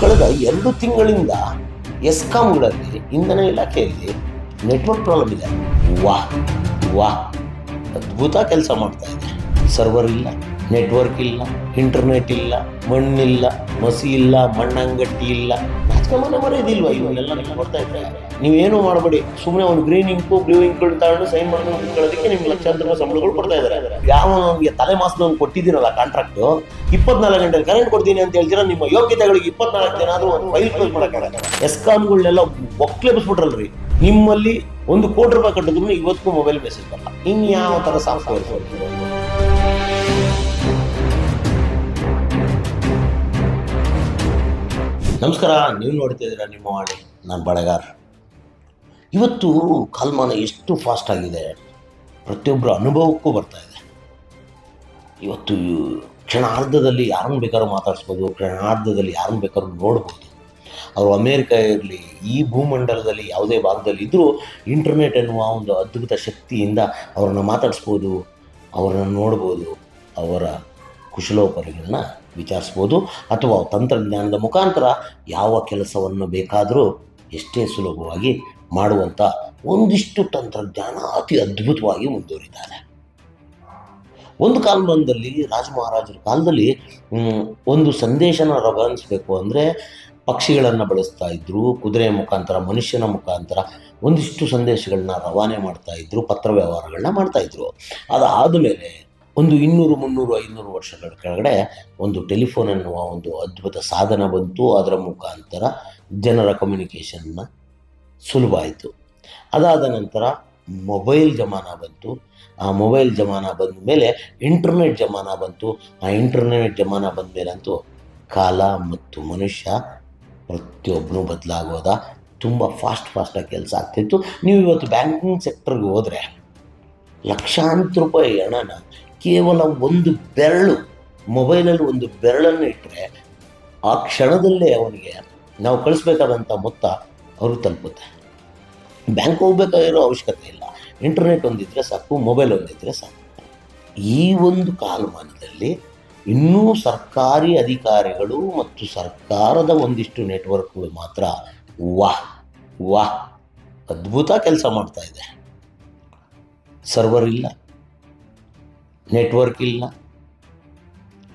ಕಳೆದ ಎರಡು ತಿಂಗಳಿಂದ ಎಸ್ಕಾಂಗಳಲ್ಲಿ ಇಂಧನ ಇಲಾಖೆಯಲ್ಲಿ ನೆಟ್ವರ್ಕ್ ಪ್ರಾಬ್ಲಮ್ ಇದೆ. ವಾಹ್ ವಾ. ಅದ್ಭುತ ಕೆಲಸ ಮಾಡ್ತಾ ಇದೆ. ಸರ್ವರ್ ಇಲ್ಲ, ನೆಟ್ವರ್ಕ್ ಇಲ್ಲ, ಇಂಟರ್ನೆಟ್ ಇಲ್ಲ, ಮಣ್ಣಿಲ್ಲ, ಮಸಿ ಇಲ್ಲ, ಮಣ್ಣಂಗಟ್ಟಿ ಇಲ್ಲ. ನಾಚ್ಕಮನೆ ಎಲ್ಲ ಇವನ್ನೆಲ್ಲ ಕೊಡ್ತಾ ನೀವು ನೀವೇನು ಮಾಡಬೇಡಿ. ಸುಮ್ಮನೆ ಒಂದು ಗ್ರೀನ್ ಇಂಕು ಬ್ಲೂ ಇಂಕ್ ತಗೊಂಡು ಸೈನ್ ಕುತ್ಕೊಳ್ಳೋದಕ್ಕೆ ನಿಮ್ಗೆ ಲಕ್ಷಾಂತರ ರೂಪಾಯಿ ಸಂಬಳಗಳು ಕೊಡ್ತಾ ಇದ್ದಾರೆ ಯಾವ ನಮಗೆ ತಲೆ ಮಾಸದವ್ನು ಕೊಟ್ಟಿದ್ದೀರಲ್ಲ ಕಾಂಟ್ರಾಕ್ಟ್ ಇಪ್ಪತ್ನಾಲ್ಕು ಗಂಟೆ ಕರೆಂಟ್ ಕೊಡ್ತೀನಿ ಅಂತ ಹೇಳ್ತೀರಾ? ನಿಮ್ಮ ಯೋಗ್ಯತೆಗಳಿಗೆ ಇಪ್ಪತ್ನಾಲ್ಕು ದಿನ ಆದರೂ ಒಂದು ಫೈಲ್ ಕ್ಲೋಸ್ ಮಾಡೋಕ್ಕಾಗಲ್ಲ. ಎಸ್ಕಾಮ್ಗಳನ್ನೆಲ್ಲ ಒಕ್ಲೆಬ್ಸ್ಬಿಟ್ರಲ್ರಿ ನಿಮ್ಮಲ್ಲಿ ಒಂದು ಕೋಟಿ ರೂಪಾಯಿ ಕಟ್ಟಿದ್ರು ಇವತ್ತಿಗೂ ಮೊಬೈಲ್ ಮೆಸೇಜ್ ಬರಲ್ಲ. ಇನ್ಯಾವ ಥರ ಸಾಫ್ಟ್ವೇರ್? ನಮಸ್ಕಾರ, ನೀವು ನೋಡ್ತಿದ್ದೀರಾ ನಿಮ್ಮ ವಾಣಿ? ನಾನು ಬಳೆಗಾರ್ ಇವತ್ತು ಕಾಲಮಾನ ಎಷ್ಟು ಫಾಸ್ಟ್ ಆಗಿದೆ? ಪ್ರತಿಯೊಬ್ಬರ ಅನುಭವಕ್ಕೂ ಬರ್ತಾ ಇದೆ. ಇವತ್ತು ಕ್ಷಣಾರ್ಧದಲ್ಲಿ ಯಾರನ್ನು ಬೇಕಾದ್ರೂ ಮಾತಾಡಿಸ್ಬೋದು, ಕ್ಷಣಾರ್ಧದಲ್ಲಿ ಯಾರನ್ನು ಬೇಕಾದ್ರೂ ನೋಡ್ಬೋದು. ಅವರು ಅಮೇರಿಕ ಇರಲಿ, ಈ ಭೂಮಂಡಲದಲ್ಲಿ ಯಾವುದೇ ಭಾಗದಲ್ಲಿ ಇದ್ದರೂ ಇಂಟರ್ನೆಟ್ ಎನ್ನುವ ಒಂದು ಅದ್ಭುತ ಶಕ್ತಿಯಿಂದ ಅವರನ್ನು ಮಾತಾಡಿಸ್ಬೋದು, ಅವರನ್ನು ನೋಡ್ಬೋದು, ಅವರ ಕುಶಲೋಪರಿಗಳನ್ನ ವಿಚಾರಿಸ್ಬೋದು ಅಥವಾ ತಂತ್ರಜ್ಞಾನದ ಮುಖಾಂತರ ಯಾವ ಕೆಲಸವನ್ನು ಬೇಕಾದರೂ ಎಷ್ಟೇ ಸುಲಭವಾಗಿ ಮಾಡುವಂಥ ಒಂದಿಷ್ಟು ತಂತ್ರಜ್ಞಾನ ಅತಿ ಅದ್ಭುತವಾಗಿ ಮುಂದುವರಿದ್ದಾರೆ ಒಂದು ಕಾಲಮಾನದಲ್ಲಿ ರಾಜ ಮಹಾರಾಜರ ಕಾಲದಲ್ಲಿ ಒಂದು ಸಂದೇಶನ ರವಾನಿಸಬೇಕು ಅಂದರೆ ಪಕ್ಷಿಗಳನ್ನು ಬಳಸ್ತಾ ಇದ್ದರು ಕುದುರೆ ಮುಖಾಂತರ, ಮನುಷ್ಯನ ಮುಖಾಂತರ ಒಂದಿಷ್ಟು ಸಂದೇಶಗಳನ್ನ ರವಾನೆ ಮಾಡ್ತಾ ಇದ್ದರು ಪತ್ರ ವ್ಯವಹಾರಗಳನ್ನ ಮಾಡ್ತಾಯಿದ್ರು ಅದಾದ ಮೇಲೆ ಒಂದು ಇನ್ನೂರು, ಮುನ್ನೂರು, ಐನೂರು ವರ್ಷಗಳ ಕೆಳಗಡೆ ಒಂದು ಟೆಲಿಫೋನ್ ಎನ್ನುವ ಒಂದು ಅದ್ಭುತ ಸಾಧನ ಬಂತು. ಅದರ ಮುಖಾಂತರ ಜನರ ಕಮ್ಯುನಿಕೇಷನ್ನ ಸುಲಭ ಆಯಿತು. ಅದಾದ ನಂತರ ಮೊಬೈಲ್ ಜಮಾನ ಬಂತು. ಆ ಮೊಬೈಲ್ ಜಮಾನ ಬಂದ ಮೇಲೆ ಇಂಟರ್ನೆಟ್ ಜಮಾನ ಬಂತು. ಆ ಇಂಟರ್ನೆಟ್ ಜಮಾನ ಬಂದ ಮೇಲಂತೂ ಕಾಲ ಮತ್ತು ಮನುಷ್ಯ ಪ್ರತಿಯೊಬ್ಬನೂ ಬದಲಾಗೋದ. ತುಂಬ ಫಾಸ್ಟ್ ಫಾಸ್ಟಾಗಿ ಕೆಲಸ ಆಗ್ತಿತ್ತು. ನೀವು ಇವತ್ತು ಬ್ಯಾಂಕಿಂಗ್ ಸೆಕ್ಟರ್ಗೆ ಹೋದರೆ ಲಕ್ಷಾಂತರ ರೂಪಾಯಿ ಹಣನ ಕೇವಲ ಒಂದು ಬೆರಳು, ಮೊಬೈಲಲ್ಲಿ ಒಂದು ಬೆರಳನ್ನು ಇಟ್ಟರೆ ಆ ಕ್ಷಣದಲ್ಲೇ ಅವನಿಗೆ ನಾವು ಕಳಿಸ್ಬೇಕಾದಂಥ ಮೊತ್ತ ಅವರು ತಲುಪುತ್ತೆ. ಬ್ಯಾಂಕ್ ಹೋಗ್ಬೇಕಾಗಿರೋ ಅವಶ್ಯಕತೆ ಇಲ್ಲ. ಇಂಟರ್ನೆಟ್ ಒಂದಿದ್ರೆ ಸಾಕು, ಮೊಬೈಲ್ ಒಂದಿದ್ರೆ ಸಾಕು. ಈ ಒಂದು ಕಾಲಮಾನದಲ್ಲಿ ಇನ್ನೂ ಸರ್ಕಾರಿ ಅಧಿಕಾರಿಗಳು ಮತ್ತು ಸರ್ಕಾರದ ಒಂದಿಷ್ಟು ನೆಟ್ವರ್ಕ್ಗಳು ಮಾತ್ರ ವಾಹ್ ವಾಹ್, ಅದ್ಭುತ ಕೆಲಸ ಮಾಡ್ತಾ ಇದೆ. ಸರ್ವರ್ ಇಲ್ಲ. ನೆಟ್ವರ್ಕ್ ಇಲ್ಲ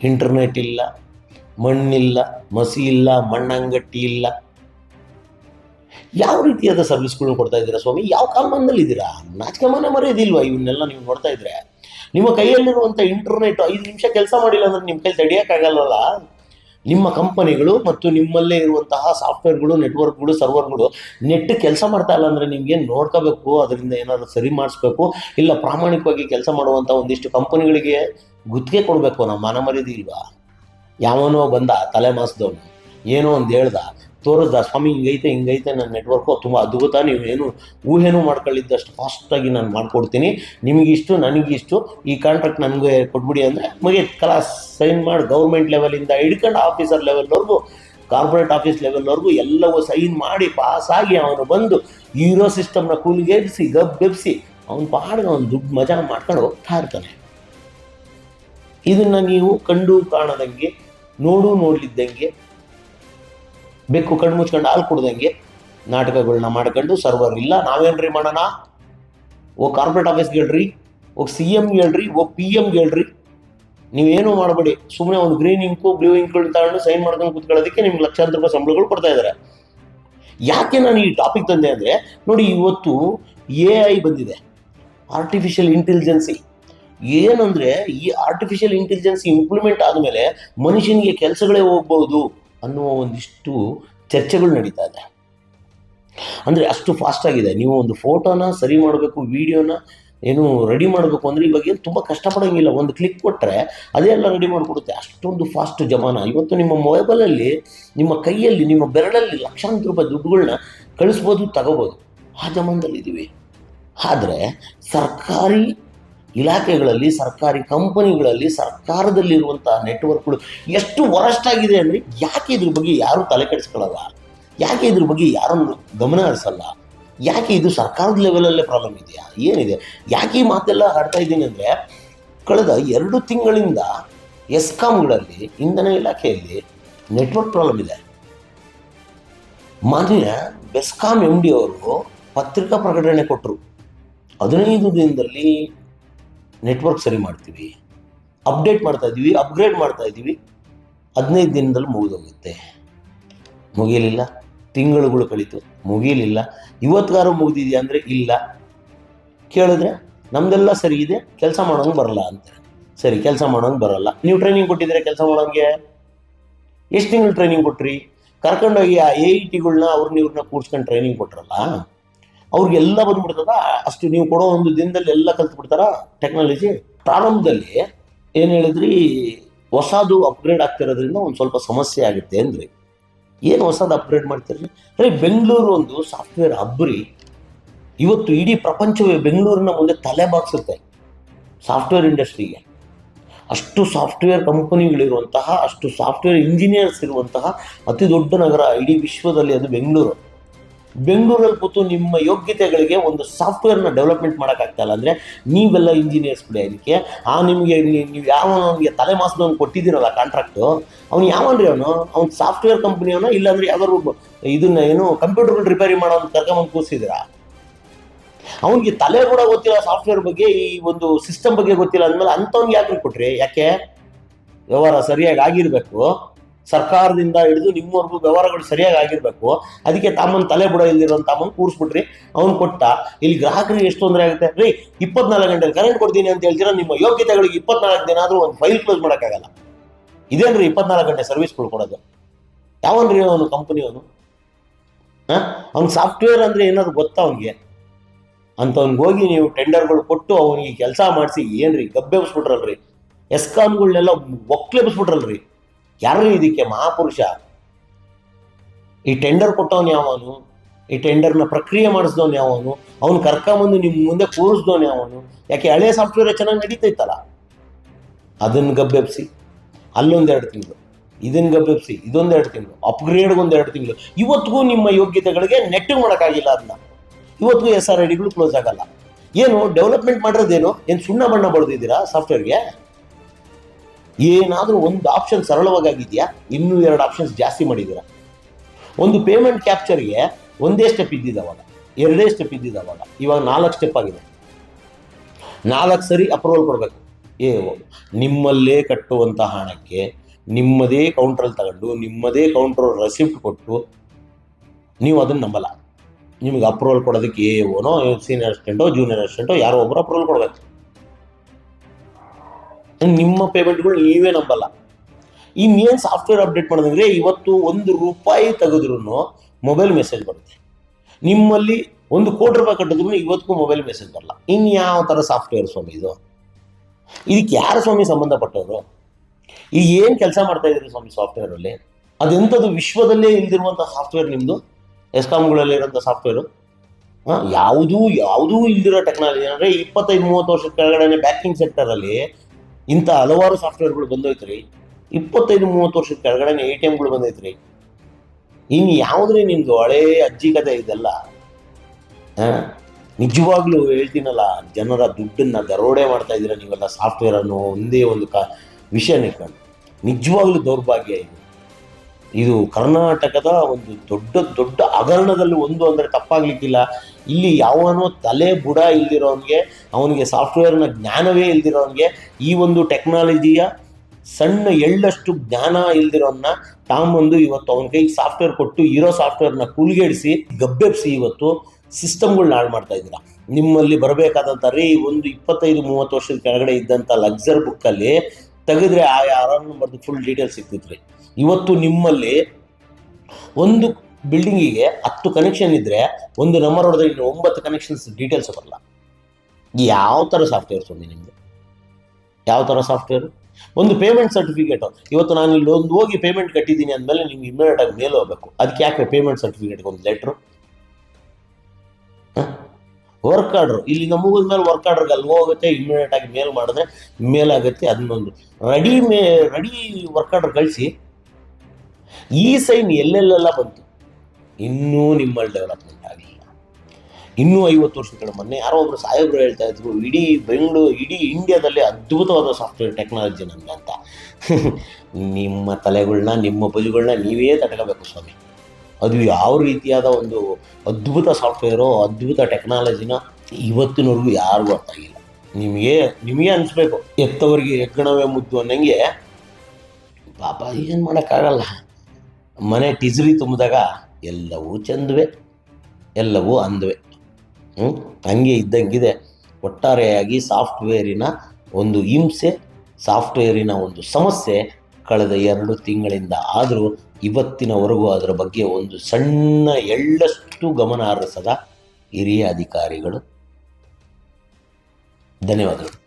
ಇಂಟರ್ನೆಟ್ ಇಲ್ಲ, ಮಣ್ಣಿಲ್ಲ, ಮಸಿ ಇಲ್ಲ, ಮಣ್ಣಂಗಟ್ಟಿ ಇಲ್ಲ. ಯಾವ ರೀತಿಯಾದ ಸರ್ವಿಸ್ಗಳನ್ನ ಕೊಡ್ತಾ ಇದ್ದೀರಾ ಸ್ವಾಮಿ? ಯಾವ ಕಾಲಮಾನದಲ್ಲಿ ಇದ್ದೀರಾ? ನಾಚಿಕೆಮನೆ ಮರೆಯೋದಿಲ್ವಾ ಇವನ್ನೆಲ್ಲ ನೀವು ನೋಡ್ತಾ ಇದ್ರೆ? ನಿಮ್ಮ ಕೈಯಲ್ಲಿರುವಂಥ ಇಂಟರ್ನೆಟ್ ಐದು ನಿಮಿಷ ಕೆಲಸ ಮಾಡಿಲ್ಲ ಅಂದ್ರೆ ನಿಮ್ಮ ಕೈ ತಡೆಯೋಕ್ಕಾಗಲ್ವಲ್ಲ? ನಿಮ್ಮ ಕಂಪನಿಗಳು ಮತ್ತು ನಿಮ್ಮಲ್ಲೇ ಇರುವಂತಹ ಸಾಫ್ಟ್ವೇರ್ಗಳು, ನೆಟ್ವರ್ಕ್ಗಳು, ಸರ್ವರ್ಗಳು ನೆಟ್ ಕೆಲಸ ಮಾಡ್ತಾ ಇಲ್ಲ ಅಂದರೆ ನಿಮ್ಗೆ ನೋಡ್ಕೋಬೇಕು, ಅದರಿಂದ ಏನಾದರೂ ಸರಿ ಮಾಡಿಸ್ಬೇಕು? ಇಲ್ಲ ಪ್ರಾಮಾಣಿಕವಾಗಿ ಕೆಲಸ ಮಾಡುವಂಥ ಒಂದಿಷ್ಟು ಕಂಪನಿಗಳಿಗೆ ಗುತ್ತಿಗೆ ಕೊಡಬೇಕು ನಮ್ಮ ಮನ ಮರ್ಯಾದೆ ಇಲ್ವಾ? ಯಾವನೋ ಬಂದ ತಲೆ ಮಾಸ್ದವನು, ಏನೋ ಒಂದು ಹೇಳ್ದ ತೋರಿಸ್ದ ಸ್ವಾಮಿ, ಹಿಂಗೈತೆ ಹಿಂಗೈತೆ, ನನ್ನ ನೆಟ್ವರ್ಕು ತುಂಬ ಅದ್ಭುತ, ನೀವು ಏನು ಊಹೆನೂ ಮಾಡ್ಕೊಳ್ಳಿದ್ದಷ್ಟು ಫಾಸ್ಟಾಗಿ ನಾನು ಮಾಡ್ಕೊಡ್ತೀನಿ. ನಿಮಗಿಷ್ಟು ನನಗಿಷ್ಟು ಈ ಕಾಂಟ್ರಾಕ್ಟ್ ನನಗೆ ಕೊಟ್ಬಿಡಿ ಅಂದರೆ ನಮಗೆ ಕಲಾಸ್ ಸೈನ್ ಮಾಡಿ ಗೌರ್ಮೆಂಟ್ ಲೆವೆಲಿಂದ ಹಿಡ್ಕೊಂಡು ಆಫೀಸರ್ ಲೆವೆಲ್ವರೆಗೂ ಕಾರ್ಪೊರೇಟ್ ಆಫೀಸ್ ಲೆವೆಲ್ವರೆಗೂ ಎಲ್ಲವೂ ಸೈನ್ ಮಾಡಿ ಪಾಸಾಗಿ ಅವನು ಬಂದು ಹೀರೋ ಸಿಸ್ಟಮ್ನ ಕೂಲಿಗೆಬ್ಸಿ ಗಬ್ಬೆಬ್ಸಿ ಅವನು ಪಾಡಿಗೆ ಅವನು ದುಡ್ಡು ಮಜಾ ಮಾಡ್ಕೊಂಡು ಹೋಗ್ತಾ ಇರ್ತಾನೆ. ಇದನ್ನು ನೀವು ಕಂಡು ಕಾಣದಂಗೆ, ನೋಡು ನೋಡ್ಲಿದ್ದಂಗೆ ಬೆಕ್ಕು ಕಣ್ಣು ಮುಚ್ಕೊಂಡು ಹಾಲು ಕುಡ್ದಂಗೆ ನಾಟಕಗಳನ್ನ ಮಾಡ್ಕೊಂಡು ಸರ್ವರ್ ಇಲ್ಲ. ನಾವೇನ್ರಿ ಮಾಡೋಣ? ಓ ಕಾರ್ಪೊರೇಟ್ ಆಫೀಸ್ ಹೇಳ್ರಿ, ಓ ಸಿ ಎಮ್ಗೆ ಹೇಳ್ರಿ, ಓ ಪಿ ಎಮ್ಗೆ ಹೇಳ್ರಿ. ನೀವೇನು ಮಾಡಬೇಡಿ. ಸುಮ್ಮನೆ ಒಂದು ಗ್ರೀನ್ ಇಂಕು ಬ್ಲೂ ಇಂಕ್ಗಳು ತಗೊಂಡು ಸೈನ್ ಮಾಡ್ಕೊಂಡು ಕೂತ್ಕೊಳ್ಳೋದಕ್ಕೆ ನಿಮ್ಗೆ ಲಕ್ಷಾಂತರ ರೂಪಾಯಿ ಸಂಬಳಗಳು ಕೊಡ್ತಾ ಇದ್ದಾರೆ ಯಾಕೆ ನಾನು ಈ ಟಾಪಿಕ್ ತಂದೆ ಅಂದರೆ, ನೋಡಿ ಇವತ್ತು ಎ ಐ ಬಂದಿದೆ. ಆರ್ಟಿಫಿಷಿಯಲ್ ಇಂಟೆಲಿಜೆನ್ಸಿ ಏನಂದರೆ ಈ ಆರ್ಟಿಫಿಷಿಯಲ್ ಇಂಟೆಲಿಜೆನ್ಸಿ ಇಂಪ್ಲಿಮೆಂಟ್ ಆದಮೇಲೆ ಮನುಷ್ಯನಿಗೆ ಕೆಲಸಗಳೇ ಹೋಗ್ಬೋದು ಅನ್ನುವ ಒಂದಿಷ್ಟು ಚರ್ಚೆಗಳು ನಡೀತಾ ಇದೆ. ಅಂದರೆ ಅಷ್ಟು ಫಾಸ್ಟ್ ಆಗಿದೆ. ನೀವು ಒಂದು ಫೋಟೋನ ಸರಿ ಮಾಡಬೇಕು, ವಿಡಿಯೋನ ಏನು ರೆಡಿ ಮಾಡಬೇಕು ಅಂದರೆ ಇವಾಗ ಏನು ತುಂಬ ಕಷ್ಟಪಡೋಂಗಿಲ್ಲ. ಒಂದು ಕ್ಲಿಕ್ ಕೊಟ್ಟರೆ ಅದೇ ಎಲ್ಲ ರೆಡಿ ಮಾಡಿಕೊಡುತ್ತೆ. ಅಷ್ಟೊಂದು ಫಾಸ್ಟ್ ಜಮಾನ. ಇವತ್ತು ನಿಮ್ಮ ಮೊಬೈಲಲ್ಲಿ ನಿಮ್ಮ ಕೈಯಲ್ಲಿ, ನಿಮ್ಮ ಬೆರಳಲ್ಲಿ ಲಕ್ಷಾಂತರ ರೂಪಾಯಿ ದುಡ್ಡುಗಳನ್ನ ಕಳಿಸ್ಬೋದು, ತಗೋಬೋದು. ಆ ಜಮಾನದಲ್ಲಿದ್ದೀವಿ. ಆದರೆ ಸರ್ಕಾರಿ ಇಲಾಖೆಗಳಲ್ಲಿ, ಸರ್ಕಾರಿ ಕಂಪನಿಗಳಲ್ಲಿ ಸರ್ಕಾರದಲ್ಲಿರುವಂಥ ನೆಟ್ವರ್ಕ್ಗಳು ಎಷ್ಟು ವರಸ್ಟ್ ಆಗಿದೆ ಅಂದರೆ ಯಾಕೆ ಇದ್ರ ಬಗ್ಗೆ ಯಾರೂ ತಲೆ ಕೆಡಿಸ್ಕೊಳ್ಳಲ್ಲ? ಯಾಕೆ ಇದ್ರ ಬಗ್ಗೆ ಯಾರನ್ನು ಗಮನ ಹರಿಸಲ್ಲ? ಯಾಕೆ ಇದು ಸರ್ಕಾರದ ಲೆವೆಲಲ್ಲೇ ಪ್ರಾಬ್ಲಮ್ ಇದೆಯಾ? ಏನಿದೆ? ಯಾಕೆ ಈ ಮಾತೆಲ್ಲ ಆಡ್ತಾ ಇದ್ದೀನಿ ಅಂದರೆ, ಕಳೆದ ಎರಡು ತಿಂಗಳಿಂದ ಎಸ್ಕಾಮ್ಗಳಲ್ಲಿ ಇಂಧನ ಇಲಾಖೆಯಲ್ಲಿ ನೆಟ್ವರ್ಕ್ ಪ್ರಾಬ್ಲಮ್ ಇದೆ. ಮಾನ್ಯ ಬೆಸ್ಕಾಂ ಎಂ ಡಿ ಅವರು ಪತ್ರಿಕಾ ಪ್ರಕಟಣೆ ಕೊಟ್ಟರು ಹದಿನೈದು ದಿನದಲ್ಲಿ ನೆಟ್ವರ್ಕ್ ಸರಿ ಮಾಡ್ತೀವಿ. ಅಪ್ಡೇಟ್ ಮಾಡ್ತಾ ಇದ್ದೀವಿ, ಅಪ್ಗ್ರೇಡ್ ಮಾಡ್ತಾ ಇದ್ದೀವಿ. ಹದಿನೈದು ದಿನದಲ್ಲಿ ಮುಗಿದೋಗುತ್ತೆ. ಮುಗಿಯಲಿಲ್ಲ. ತಿಂಗಳುಗಳು ಕಳೀತು. ಮುಗಿಯಲಿಲ್ಲ. ಇವತ್ತಿಗಾರು ಮುಗಿದಿದೆಯಾ ಅಂದರೆ ಇಲ್ಲ. ಕೇಳಿದ್ರೆ, ನಮ್ದೆಲ್ಲ ಸರಿ ಇದೆ, ಕೆಲಸ ಮಾಡೋಂಗೆ ಬರಲ್ಲ ಅಂತ. ಸರಿ, ಕೆಲಸ ಮಾಡೋಂಗೆ ಬರಲ್ಲ. ನೀವು ಟ್ರೈನಿಂಗ್ ಕೊಟ್ಟಿದ್ರೆ ಕೆಲಸ ಮಾಡೋಂಗೆ? ಎಷ್ಟು ತಿಂಗಳು ಟ್ರೈನಿಂಗ್ ಕೊಟ್ರಿ? ಕರ್ಕೊಂಡೋಗಿ ಆ ಎ ಇ ಟಿಗಳ್ನ ಅವ್ರನ್ನ ಇವ್ರನ್ನ ಕೂಡ್ಸ್ಕೊಂಡು ಟ್ರೈನಿಂಗ್ ಕೊಟ್ರಲ್ಲ? ಅವ್ರಿಗೆಲ್ಲ ಬಂದ್ಬಿಡ್ತದ? ಅಷ್ಟು ನೀವು ಕೊಡೋ ಒಂದು ದಿನದಲ್ಲಿ ಎಲ್ಲ ಕಲ್ತು ಬಿಡ್ತಾರ ಟೆಕ್ನಾಲಜಿ ಪ್ರಾರಂಭದಲ್ಲಿ ಏನು ಹೇಳಿದ್ರಿ, ಹೊಸದು ಅಪ್ಗ್ರೇಡ್ ಆಗ್ತಿರೋದ್ರಿಂದ ಒಂದು ಸ್ವಲ್ಪ ಸಮಸ್ಯೆ ಆಗುತ್ತೆ ಅಂದ್ರಿ. ಏನು ಹೊಸದು ಅಪ್ಗ್ರೇಡ್ ಮಾಡ್ತಿರ್ರಿ? ರೀ ಬೆಂಗಳೂರು ಒಂದು ಸಾಫ್ಟ್ವೇರ್ ಅಬ್ರಿ ಇವತ್ತು ಇಡೀ ಪ್ರಪಂಚವೇ ಬೆಂಗಳೂರಿನ ಮುಂದೆ ತಲೆ ಬಾಗ್ಸುತ್ತೆ ಸಾಫ್ಟ್ವೇರ್ ಇಂಡಸ್ಟ್ರಿಗೆ ಅಷ್ಟು ಸಾಫ್ಟ್ವೇರ್ ಕಂಪನಿಗಳಿರುವಂತಹ ಅಷ್ಟು ಸಾಫ್ಟ್ವೇರ್ ಇಂಜಿನಿಯರ್ಸ್ ಇರುವಂತಹ ಅತಿ ದೊಡ್ಡ ನಗರ ಇಡೀ ವಿಶ್ವದಲ್ಲಿ ಅದು ಬೆಂಗಳೂರು. ಬೆಂಗಳೂರಲ್ಲಿ ಕೂತು ನಿಮ್ಮ ಯೋಗ್ಯತೆಗಳಿಗೆ ಒಂದು ಸಾಫ್ಟ್ವೇರ್ನ ಡೆವಲಪ್ಮೆಂಟ್ ಮಾಡೋಕ್ಕಾಗ್ತಾಯಿಲ್ಲ ಅಂದರೆ ನೀವೆಲ್ಲ ಇಂಜಿನಿಯರ್ಸ್ ಬಿಡಿ ಅದಕ್ಕೆ ಆ ನಿಮಗೆ ನೀವು ಯಾವ ಅವನಿಗೆ ತಲೆ ಮಾಸದವ್ನು ಕೊಟ್ಟಿದ್ದೀರಲ್ಲ ಕಾಂಟ್ರಾಕ್ಟು ಅವ್ನು ಯಾವನ್ರಿ ಅವನು? ಅವ್ನು ಸಾಫ್ಟ್ವೇರ್ ಕಂಪ್ನಿಯವನ ಇಲ್ಲಾಂದ್ರೆ ಯಾವ್ದಾದ್ರು ಇದನ್ನ ಏನು ಕಂಪ್ಯೂಟರ್ಗಳು ರಿಪೇರಿ ಮಾಡೋನು ಕರ್ಕೊಂಬಂದು ಕೂರಿಸಿದ್ರಾ ಅವನಿಗೆ ತಲೆ ಕೂಡ ಗೊತ್ತಿಲ್ಲ ಸಾಫ್ಟ್ವೇರ್ ಬಗ್ಗೆ, ಈ ಒಂದು ಸಿಸ್ಟಮ್ ಬಗ್ಗೆ ಗೊತ್ತಿಲ್ಲ ಅಂದಮೇಲೆ ಅಂಥವ್ನಿಗೆ ಯಾಕೆ ಕೊಟ್ರಿ? ಯಾಕೆ? ವ್ಯವಹಾರ ಸರಿಯಾಗಿ ಆಗಿರಬೇಕು. ಸರ್ಕಾರದಿಂದ ಹಿಡಿದು ನಿಮ್ಮವರೆಗೂ ವ್ಯವಹಾರಗಳು ಸರಿಯಾಗಿ ಆಗಿರಬೇಕು. ಅದಕ್ಕೆ ತಮ್ಮನ ತಲೆ ಬುಡ ಇಲ್ಲಿರೋ ತಮ್ಮನ್ ಕೂರಿಸ್ಬಿಟ್ರಿ. ಅವ್ನು ಕೊಟ್ಟ, ಇಲ್ಲಿ ಗ್ರಾಹಕರಿಗೆ ಎಷ್ಟು ತೊಂದರೆ ಆಗುತ್ತೆ? ರೀ, ಇಪ್ಪತ್ನಾಲ್ಕು ಗಂಟೆ ಕರೆಂಟ್ ಕೊಡ್ತೀನಿ ಅಂತ ಹೇಳ್ತೀರಾ? ನಿಮ್ಮ ಯೋಗ್ಯತೆಗಳಿಗೆ ಇಪ್ಪತ್ನಾಲ್ಕು ದಿನ ಆದರೂ ಒಂದು ಫೈಲ್ ಕ್ಲೋಸ್ ಮಾಡೋಕ್ಕಾಗಲ್ಲ. ಇದೇನ್ರಿ ಇಪ್ಪತ್ನಾಲ್ಕು ಗಂಟೆ ಸರ್ವಿಸ್ ಕೊಡ್ಕೊಡೋದು ಯಾವನ್ರಿ ಅವನು ಕಂಪನಿ ಅವನು? ಹಾಂ? ಅವ್ನು ಸಾಫ್ಟ್ವೇರ್ ಅಂದರೆ ಏನಾದ್ರು ಗೊತ್ತಾ ಅವನಿಗೆ? ಅಂಥವ್ನಿಗೆ ಹೋಗಿ ನೀವು ಟೆಂಡರ್ಗಳು ಕೊಟ್ಟು ಅವನಿಗೆ ಕೆಲಸ ಮಾಡಿಸಿ, ಏನ್ರಿ ಗಬ್ಬೆಬ್ಸ್ಬಿಟ್ರಲ್ರಿ ಎಸ್ಕಾಮ್ಗಳನ್ನೆಲ್ಲ ಒಕ್ಲೆಬ್ಸ್ಬಿಟ್ರಲ್ರಿ. ಯಾರು ಇದಕ್ಕೆ ಮಹಾಪುರುಷ? ಈ ಟೆಂಡರ್ ಕೊಟ್ಟವನು ಯಾವನು? ಈ ಟೆಂಡರ್ನ ಪ್ರಕ್ರಿಯೆ ಮಾಡಿಸಿದವನು ಯಾವನು? ಅವ್ನು ಕರ್ಕೊಂಬಂದು ನಿಮ್ಮ ಮುಂದೆ ಕೂರಿಸ್ದವನು ಯಾವನು? ಯಾಕೆ ಹಳೆ ಸಾಫ್ಟ್ವೇರ್ ಚೆನ್ನಾಗಿ ನಡೀತೈತಲ್ಲ? ಅದನ್ನು ಗಬ್ಬೆಬ್ಸಿ. ಅಲ್ಲೊಂದೆರಡು ತಿಂಗಳು. ಇದನ್ನು ಗಬ್ಬೆಬ್ಸಿ. ಇದೊಂದೆರಡು ತಿಂಗಳು. ಅಪ್ಗ್ರೇಡ್ಗೆ ಒಂದೆರಡು ತಿಂಗಳು. ಇವತ್ತಿಗೂ ನಿಮ್ಮ ಯೋಗ್ಯತೆಗಳಿಗೆ ನೆಟ್ ಮಾಡೋಕ್ಕಾಗಿಲ್ಲ ಅದನ್ನ ಇವತ್ತಿಗೂ ಎಸ್ ಆರ್ ಐ ಡಿಗಳು ಕ್ಲೋಸ್ ಆಗಲ್ಲ. ಏನು ಡೆವಲಪ್ಮೆಂಟ್ ಮಾಡಿರೋದೇನು? ಏನು ಸುಣ್ಣ ಬಣ್ಣ ಬಳಿದಿದ್ದೀರಾ ಸಾಫ್ಟ್ವೇರ್ಗೆ ಏನಾದರೂ ಒಂದು ಆಪ್ಷನ್ ಸರಳವಾಗಿ ಆಗಿದೆಯಾ ಇನ್ನೂ ಎರಡು ಆಪ್ಷನ್ಸ್ ಜಾಸ್ತಿ ಮಾಡಿದ್ದೀರಾ ಒಂದು ಪೇಮೆಂಟ್ ಕ್ಯಾಪ್ಚರ್ಗೆ ಒಂದೇ ಸ್ಟೆಪ್ ಇದ್ದಿದ್ದಾವಾಗ ಎರಡೇ ಸ್ಟೆಪ್ ಇದ್ದಿದ್ದಾವಾಗ ಇವಾಗ ನಾಲ್ಕು ಸ್ಟೆಪ್ ಆಗಿದೆ. ನಾಲ್ಕು ಸರಿ ಅಪ್ರೂವಲ್ ಕೊಡಬೇಕು. ಏ ನಿಮ್ಮಲ್ಲೇ ಕಟ್ಟುವಂಥ ಹಣಕ್ಕೆ ನಿಮ್ಮದೇ ಕೌಂಟ್ರಲ್ಲಿ ತಗೊಂಡು, ನಿಮ್ಮದೇ ಕೌಂಟ್ರ್ ರೆಸಿಪ್ಟ್ ಕೊಟ್ಟು ನೀವು ಅದನ್ನು ನಂಬಲ್ಲ. ನಿಮಗೆ ಅಪ್ರೂವಲ್ ಕೊಡೋದಕ್ಕೆ ಏ, ಓನೋ ಸೀನಿಯರ್ ಅಸಿಸ್ಟೆಂಟೋ ಜೂನಿಯರ್ ಅಸಿಸ್ಟೆಂಟೋ ಯಾರೋ ಒಬ್ಬರು ಅಪ್ರೂವಲ್ ಕೊಡಬೇಕು. ನಿಮ್ಮ ಪೇಮೆಂಟ್ಗಳು ನೀವೇ ನಂಬಲ್ಲ. ಇನ್ನೇನು ಸಾಫ್ಟ್ವೇರ್ ಅಪ್ಡೇಟ್ ಮಾಡೋದಂದ್ರೆ ಇವತ್ತು ಒಂದು ರೂಪಾಯಿ ತೆಗೆದ್ರೂ ಮೊಬೈಲ್ ಮೆಸೇಜ್ ಬರುತ್ತೆ. ನಿಮ್ಮಲ್ಲಿ ಒಂದು ಕೋಟಿ ರೂಪಾಯಿ ಕಟ್ಟಿದ್ರು ಇವತ್ತಿಗೂ ಮೊಬೈಲ್ ಮೆಸೇಜ್ ಬರಲ್ಲ. ಇನ್ನು ಯಾವ ಥರ ಸಾಫ್ಟ್ವೇರ್ ಸ್ವಾಮಿ ಇದು? ಇದಕ್ಕೆ ಯಾರು ಸ್ವಾಮಿ ಸಂಬಂಧಪಟ್ಟವರು? ಈಗ ಏನು ಕೆಲಸ ಮಾಡ್ತಾ ಇದ್ದೀರಿ ಸ್ವಾಮಿ ಸಾಫ್ಟ್ವೇರಲ್ಲಿ ಅದೆಂಥದ್ದು ವಿಶ್ವದಲ್ಲೇ ಇಲ್ದಿರುವಂಥ ಸಾಫ್ಟ್ವೇರ್ ನಿಮ್ಮದು ಎಸ್ಕಾಮ್ಗಳಲ್ಲಿ ಇರೋಂಥ ಸಾಫ್ಟ್ವೇರು ಯಾವುದೂ ಯಾವುದೂ ಇಲ್ದಿರೋ ಟೆಕ್ನಾಲಜಿ ಅಂದರೆ ಇಪ್ಪತ್ತೈದು, ಮೂವತ್ತು ವರ್ಷದ ಕೆಳಗಡೆ ಬ್ಯಾಂಕಿಂಗ್ ಸೆಕ್ಟರಲ್ಲಿ ಇಂಥ ಹಲವಾರು ಸಾಫ್ಟ್ವೇರ್ಗಳು ಬಂದೋಯ್ತು ಇಪ್ಪತ್ತೈದು, ಮೂವತ್ತು ವರ್ಷದ ಕೆಳಗಡೆ ಎ ಟಿ ಎಮ್ಗಳು ರೀ. ಇನ್ನು ಯಾವುದ್ರಿ ನಿಮ್ದು ಹಳೇ ಅಜ್ಜಿ ಕತೆ ಇದೆಲ್ಲ, ಹಾಂ, ನಿಜವಾಗ್ಲೂ ಹೇಳ್ತೀನಲ್ಲ, ಜನರ ದುಡ್ಡನ್ನು ದರೋಡೆ ಮಾಡ್ತಾ ಇದ್ದೀರಾ ನೀವೆಲ್ಲ ಸಾಫ್ಟ್ವೇರ್ ಅನ್ನೋ ಒಂದೇ ಒಂದು ಕ ವಿಷಯನ ನಿಜವಾಗ್ಲೂ ದೌರ್ಭಾಗ್ಯ ಇದು. ಇದು ಕರ್ನಾಟಕದ ಒಂದು ದೊಡ್ಡ ದೊಡ್ಡ ಹಗರಣದಲ್ಲಿ ಒಂದು ಅಂದರೆ ತಪ್ಪಾಗ್ಲಿಕ್ಕಿಲ್ಲ. ಇಲ್ಲಿ ಯಾವನೋ ತಲೆ ಬುಡ ಇಲ್ದಿರೋನಿಗೆ, ಅವನಿಗೆ ಸಾಫ್ಟ್ವೇರ್ನ ಜ್ಞಾನವೇ ಇಲ್ದಿರೋನಿಗೆ, ಈ ಒಂದು ಟೆಕ್ನಾಲಜಿಯ ಸಣ್ಣ ಎಳ್ಳಷ್ಟು ಜ್ಞಾನ ಇಲ್ದಿರೋನ್ನ ತಾಂಬಂದು ಇವತ್ತು ಅವನ ಕೈಗೆ ಸಾಫ್ಟ್ವೇರ್ ಕೊಟ್ಟು ಇರೋ ಸಾಫ್ಟ್ವೇರ್ನ ಕೂಲ್ಗೇಡಿಸಿ, ಗಬ್ಬೆಬ್ಸಿ ಇವತ್ತು ಸಿಸ್ಟಮ್ಗಳನ್ನ ಹಾಳು ಮಾಡ್ತಾ ಇದ್ದೀರಾ. ನಿಮ್ಮಲ್ಲಿ ಬರಬೇಕಾದಂಥ ರೀ ಒಂದು ಇಪ್ಪತ್ತೈದು, ಮೂವತ್ತು ವರ್ಷದ ಕೆಳಗಡೆ ಇದ್ದಂಥ ಲಕ್ಸರ್ ಬುಕ್ಕಲ್ಲಿ ತೆಗೆದ್ರೆ ಆ ನಂಬರ್ದು ಫುಲ್ ಡೀಟೇಲ್ಸ್ ಸಿಗ್ತಿತ್ತು ಇವತ್ತು ನಿಮ್ಮಲ್ಲಿ ಒಂದು ಬಿಲ್ಡಿಂಗಿಗೆ ಹತ್ತು ಕನೆಕ್ಷನ್ ಇದ್ದರೆ ಒಂದು ನಂಬರ್ ಹೊಡೆದ್ರೆ ಇನ್ನು ಒಂಬತ್ತು ಕನೆಕ್ಷನ್ಸ್ ಡೀಟೇಲ್ಸ್ ಬರಲ್ಲ. ಯಾವ ಥರ ಸಾಫ್ಟ್ವೇರ್ ಸ್ವಾಮಿ ನಿಮಗೆ ಯಾವ ಥರ ಸಾಫ್ಟ್ವೇರ್ ಒಂದು ಪೇಮೆಂಟ್ ಸರ್ಟಿಫಿಕೇಟು ಇವತ್ತು ನಾನು ಇಲ್ಲಿ ಒಂದು ಹೋಗಿ ಪೇಮೆಂಟ್ ಕಟ್ಟಿದ್ದೀನಿ ಅಂದಮೇಲೆ ನಿಮ್ಗೆ ಆಗಿ ಮೇಲ್ ಹೋಗಬೇಕು. ಅದಕ್ಕೆ ಯಾಕೆ ಪೇಮೆಂಟ್ ಸರ್ಟಿಫಿಕೇಟ್ಗೆ ಒಂದು ಲೆಟ್ರು ವರ್ಕ್ ಆರ್ಡ್ರು ಇಲ್ಲಿಂದ ಮುಗಿದ ಮೇಲೆ ವರ್ಕ್ ಆರ್ಡ್ರಿಗೆ ಅಲ್ಲಿ ಹೋಗುತ್ತೆ ಇಮಿಡಿಯೇಟ್ ಆಗಿ ಮೇಲ್ ಮಾಡಿದ್ರೆ ಮೇಲ್ ಆಗುತ್ತೆ ಅದನ್ನೊಂದು ರೆಡಿ ಮೇ, ರೆಡಿ ವರ್ಕ್ ಆರ್ಡ್ರ್ ಕಳಿಸಿ, ಈ ಸೈನ್ ಎಲ್ಲೆಲ್ಲೆಲ್ಲ ಬಂತು. ಇನ್ನೂ ನಿಮ್ಮಲ್ಲಿ ಡೆವಲಪ್ಮೆಂಟ್ ಆಗಲಿಲ್ಲ ಇನ್ನೂ ಐವತ್ತು ವರ್ಷಗಳ ಮೊನ್ನೆ ಯಾರೋ ಒಬ್ರು ಸಾಹೇಬರು ಹೇಳ್ತಾ ಇದ್ರು, ಇಡೀ ಬೆಂಗಳೂರು, ಇಡೀ ಇಂಡಿಯಾದಲ್ಲಿ ಅದ್ಭುತವಾದ ಸಾಫ್ಟ್ವೇರ್ ಟೆಕ್ನಾಲಜಿ ನಮಗೆ ಅಂತ ನಿಮ್ಮ ತಲೆಗಳನ್ನ ನಿಮ್ಮ ಬದುಗಳನ್ನ ನೀವೇ ತಡ್ಕೋಬೇಕು ಸ್ವಾಮಿ. ಅದು ಯಾವ ರೀತಿಯಾದ ಒಂದು ಅದ್ಭುತ ಸಾಫ್ಟ್ವೇರೋ ಅದ್ಭುತ ಟೆಕ್ನಾಲಜಿನ ಇವತ್ತಿನವರೆಗೂ ಯಾರಿಗೂ ಅರ್ಥ ಆಗಿಲ್ಲ. ನಿಮಗೆ ನಿಮಗೆ ಅನಿಸ್ಬೇಕು, ಎತ್ತವರಿಗೆ ಹೆಗ್ಗಣವೇ ಮುದ್ದು ಅನ್ನಂಗೆ, ಪಾಪ ಏನು ಮಾಡೋಕ್ಕಾಗಲ್ಲ. ಮನೆ ಟಿಜ್ರಿ ತುಂಬಿದಾಗ ಎಲ್ಲವೂ ಚೆಂದವೆ, ಎಲ್ಲವೂ ಅಂದವೆ. ಹ್ಞೂ ಹಂಗೆ ಇದ್ದಂಗಿದೆ. ಒಟ್ಟಾರೆಯಾಗಿ ಸಾಫ್ಟ್ವೇರಿನ ಒಂದು ಹಿಂಸೆ ಸಾಫ್ಟ್ವೇರಿನ ಒಂದು ಸಮಸ್ಯೆ ಕಳೆದ ಎರಡು ತಿಂಗಳಿಂದ ಆದರೂ ಇವತ್ತಿನವರೆಗೂ ಅದರ ಬಗ್ಗೆ ಒಂದು ಸಣ್ಣ ಎಳ್ಳಷ್ಟು ಗಮನ ಹಿರಿಯ ಅಧಿಕಾರಿಗಳು. ಧನ್ಯವಾದಗಳು.